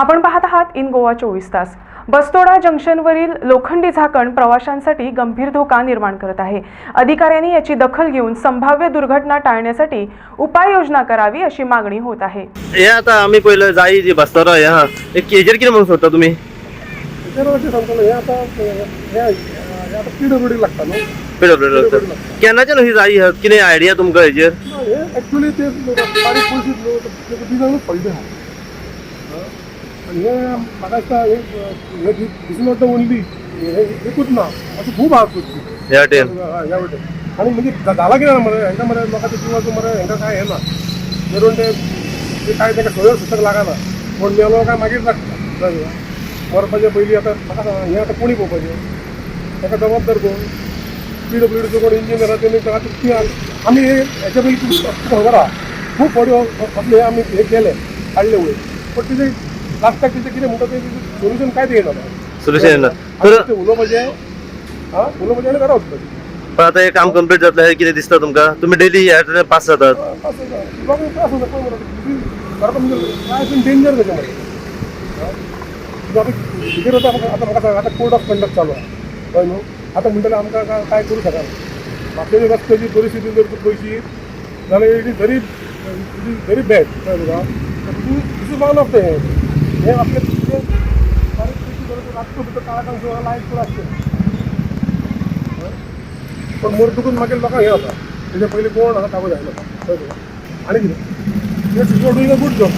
आपण पाहत आहात इन गोवा चोवीस तास. बस्तोडा जंक्शनवरील लोखंडी झाकण प्रवाशांसाठी गंभीर धोका निर्माण करत आहे. अधिकाऱ्यांनी याची दखल घेऊन संभाव्य दुर्घटना टाळण्यासाठी उपाययोजना करावी अशी मागणी होत आहे. हे आता आम्ही पहिलं जाई जी बसतारो हे हा. एक हेजेर कितें म्हणून सोदता तुमी त्याच्यावर अशें सांगतलो हे आता हे हे आता पीडब्ल्यूडी लागता न्हू पिडब्ल्यू केन्नाच्यान ही जाई हा कितें आयडिया तुमकां हेजेर हे ऍक्च्युली ते बारीक पयशे न्हू तेका डिझायनूच पडले हा आनी हे म्हाका दिसता हे हे दिसून वता ओनली हे एकूच ना खूब आहा करची ह्या वाटेन ह्या वाटेन आनी म्हणजे जाला कितें मरे? हांकां मरे लोकांचे जिवाचो मरे हांकां काय हे ना? धरून ते ते काय ताका सवय सुतक लागना? कोण मेलो काय मागीर लागता. कळ्ळें तुका? मरपाचे पयलीं आतां म्हाका सांग हें आतां कोणी पळोवपाचें ताका जबाबदार कोण? पी डब्ल्यू डीचो कोण इंजिनियर आहा तेणी ताका ती आमी हे हेच्या पयलीं खूब खबर आहा खूब फावटी असले हे आमी हे केले काडले वयर पण तिथे लास्टाक तिथे कितें म्हणटा तें सोल्युशन कांयच येना सोल्युशन तर ते उलोवपाचें हा? उलोवपाचें आनी घरा वचपाचें पण आता हे काम कंप्लीट जातलें हे कितें दिसता तुमकां? तुमी डेली ह्या पास जातात डेंजर कितें आतां आतां म्हाका सांग आतां कोड ऑफ कंडक्ट चालू आहा. कळ्ळें न्हू आतां म्हणटलें आमकां काय काय करूं शकना म्हापशेची रस्त्याची परिस्थिती जर तूं पळयशी जाल्यार it is very it is very bad कळ्ळें तुका तूं this is one of the हे आपले रातचो भितर काळाकांक लायट पुरो आसचें पण मरतकूच मागीर लोकांक हे जाता तेजे पयलीं कोण आसा कागज जायना कळ्ळें तुका आनी कितें yes you are doing a good job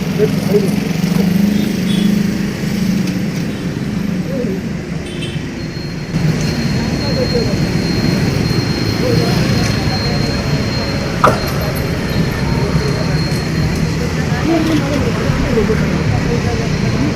आनी कितें हांगा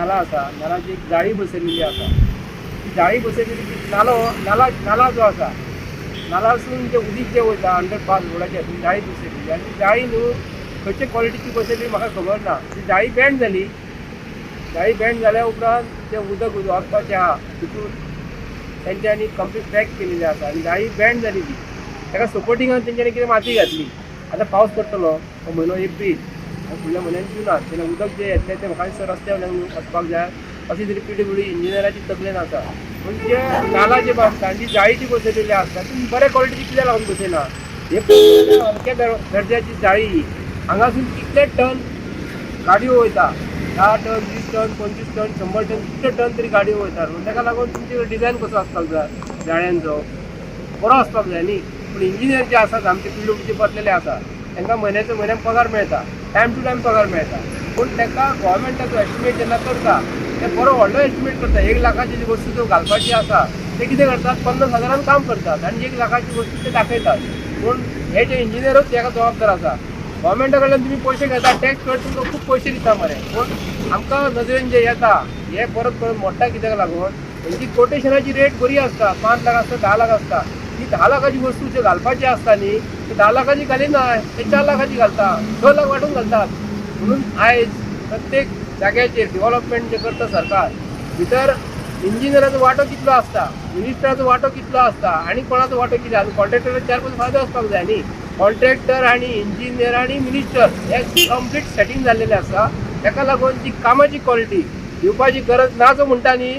नाला आसा नालाची एक जाळी बसयलेली आसा ती जाळी बसयलेली ती नालो नाला नाला जो आसा नालासून जे उदीक जे वयता अंडरपास रोडाचे ती जाळी बसयलेली आनी ती जाळी न्हू खंयचे क्वॉलिटीची बसयली म्हाका खबर ना. ती जाळी बँड जाली जाळी बँड जाल्या उपरांत तें उदक वचपाचें आहा तितून तेंच्यांनी कंप्लीट पॅक केलेली आसा आनी जाळी बँड जाली ती ताका सपोर्टिंगान तेंच्यांनी कितें माती घातली. आतां पावस पडटलो हो म्हयनो एप्रील फुडल्या म्हयन्यान जुनार जेन्ना उदक जे येतलें तें म्हाका दिसता रस्त्या वयल्यान वचपाक जाय. अशी तरी पिडी पिढी इंजिनियराची तकलेन आसा पूण जे नाला जे बांदता आनी जी जाळी जी बसयलेली आसता ती बऱ्या क्वॉलिटीची कित्याक लागून बसयना हे पळोवंक दर्जाची दर- दर्ज्याची जाळी. हांगासून कितले टन गाडयो वयता धा टन वीस टन पंचवीस टन शंबर टन कितले टन तरी गाडयो वयता पूण ताका लागून तुमचे डिझायन कसो आसपाक जाय? जाळ्यांचो. बरो आसपाक जाय न्ही? पूण इंजिनियर जे आसात आमचे पिडब्ल्यूचे बसलेले आसा तांकां म्हयन्याच्या म्हयन्याक पगार मेळटा टायम टू टायम पगार मेळटा पूण ताका गोवोरमेंटाचो एस्टिमेट जेन्ना करता. ते बरो व्हडलो एस्टिमेट करता. एक लाखाची जी वस्तू त्यो घालपाची आसा ते कितें करतात? पन्नास हजारान काम करतात आनी एक लाखाची वस्तू ते दाखयतात पूण हे जे इंजिनियरूच ताका जबाबदार आसा गोवोरमेंटा कडल्यान तुमी पयशे घेता टॅक्स कट तुमकां खूब पयशे दिता मरे पूण आमकां नजरेन जे येता हे परत परत मोडटा कित्याक लागून? हेची कोटेशनाची रेट बरी आसता पांच लाख आसता धा लाख आसता ती धा लाखाची वस्तू जे घालपाची आसता न्ही ती धा लाखाची घालिना ते चार लाखाची घालता स लाख वांटून घालतात. म्हणून आयज प्रत्येक जाग्याचेर डेव्हलपमेंट जे करता सरकार भितर इंजिनियराचो वांटो कितलो आसता मिनिस्टराचो वांटो कितलो आसता आनी कोणाचो वांटो कितें आसा कॉन्ट्रॅक्टराचे चार पयस फायदो आसपाक जाय न्ही कॉन्ट्रॅक्टर आनी इंजिनियर आनी मिनिस्टर हे कंप्लीट सेटींग जाल्लेले आसा ताका लागून जी कामाची क्वॉलिटी दिवपाची गरज ना जो म्हणटा न्ही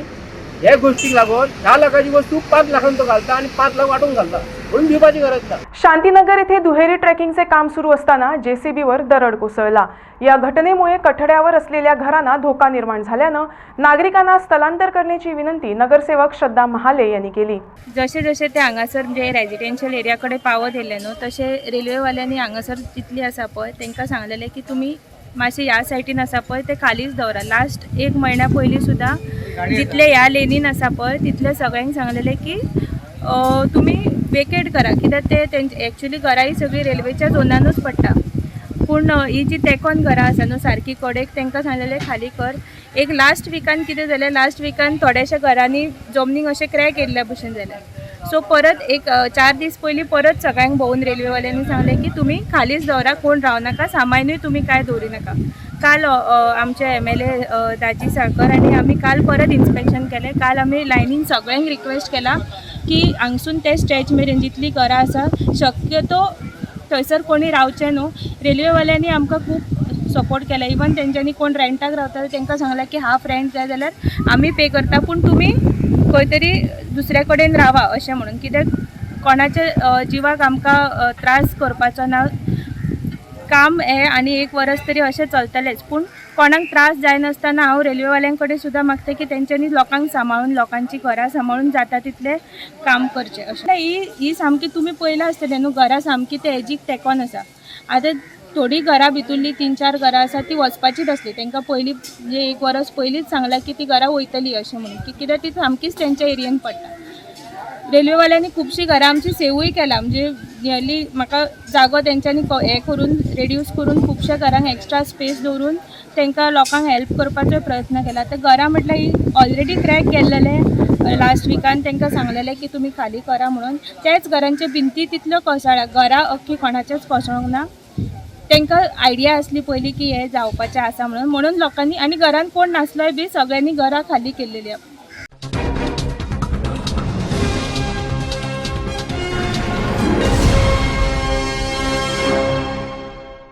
हे गोष्टीक लागून धा लाखाची वस्तू पांच लाखांक तो घालता आनी पांच लाख वांटून घालता. म्हणून दिवपाची गरज ना शांतीनगर येथे दुहेरी ट्रेकिंगचे काम सुरू असताना जेसीबीवर दरड कोसळला. या घटनेमुळे कठड्यावर असलेल्या घरांना धोका निर्माण झाल्यानं नागरिकांना स्थलांतर करण्याची विनंती नगरसेवक श्रद्धा महाले यांनी केली. जसे जसे ते हांगासर जे रेजिडेन्शियल एरिया कडेन पावत येयले न्हू तशे रेल्वेवाल्यांनी हांगासर जितली आसा पळय तांकां सांगलेलें की तुमी मातशे ह्या सायटीन आसा पळय ते खालीच दवरा लास्ट एक म्हयन्या पयलीं सुद्दां जितले ह्या लेनीन आसा पळय तितले सगळ्यांक सांगलेले की तुमी वेकेट करा. कित्याक ते तेंचे एक्चुली घरां ही सगळीं रेल्वेच्या झोनानूच पडटा. पूण ही जी तेकोन घरां आसा न्हू सारकी कडेक तांकां सांगलेलें खाली कर. एक लास्ट विकान कितें जालें लास्ट विकान थोड्याशा घरांनी जमनीक अशें क्रॅक येयल्ल्या भशेन जालें. सो परत एक चार दीस पयलीं परत सगळ्यांक भोवून रेल्वेवाल्यांनी सांगलें की तुमी खालीच दवरा कोण रावनाका सामानूय तुमी कांय दवरूं नाका. काल आमचे M L A Daji Salkar आणि आमी काल परत इन्स्पेक्शन केलें. काल आमी लायनीन सगळ्यांक रिक्वेस्ट केला की हांगसून ते स्टेज मेरेन जितलीं घरां आसा शक्यतो थंयसर कोणी रावचें न्हू रेल्वेवाल्यांनी आमकां खूब सपोर्ट केला. इवन तेंच्यांनी कोण रेंटाक रावता तेंकां सांगलां की हाफ रेंट जाय जाल्यार आमी पे करता. पूण तुमी खंय तरी दुसरे कडेन रावा अशें म्हणून. कित्याक कोणाच्या जिवाक आमकां त्रास करपाचो ना काम हें आनी एक वरस तरी अशें चलतलेंच. पूण कोणाक त्रास जायनासतना हांव रेल्वेवाल्यां कडेन सुद्दां मागता की तेंच्यांनी लोकांक सांबाळून लोकांची घरां सांबाळून जाता तितलें काम करचें. अशें ही ही सामकी तुमी पयलां आसतलें न्हू घरां सामकी ते हेजीक तेकोन आसा. आतां थोडी घरां भितुरली तीन चार घरां आसा ती वचपाचीच आसली. तांकां पयलीं म्हणजे एक वरस पयलींच सांगलां की ती घरां वयतली अशें म्हणून. की कित्याक ती सामकीच तेंच्या एरियेन पडटा. रेल्वेवाल्यांनी खुबशीं घरां आमची सेवूय केला. म्हणजे नियरली म्हाका जागो तेंच्यांनी हें करून रेड्यूस करून खुबश्या घरांक एक्स्ट्रा स्पेस दवरून तांकां लोकांक हेल्प करपाचो प्रयत्न केला. तर घरां म्हटल्यार ही ऑलरेडी क्रॅक केल्लेलें लास्ट विकान तांकां सांगलेलें की तुमी खाली करा म्हणून. त्याच घरांच्यो भिंती तितल्यो कोसळ्या घरां अख्खी कोणाचेच कोसळूंक ना. तांकां आयडिया आसली पयलीं की हें जावपाचें आसा म्हणून. म्हणून लोकांनी आनी घरान कोण नासलोय बी सगळ्यांनी घरां खाली केल्लेली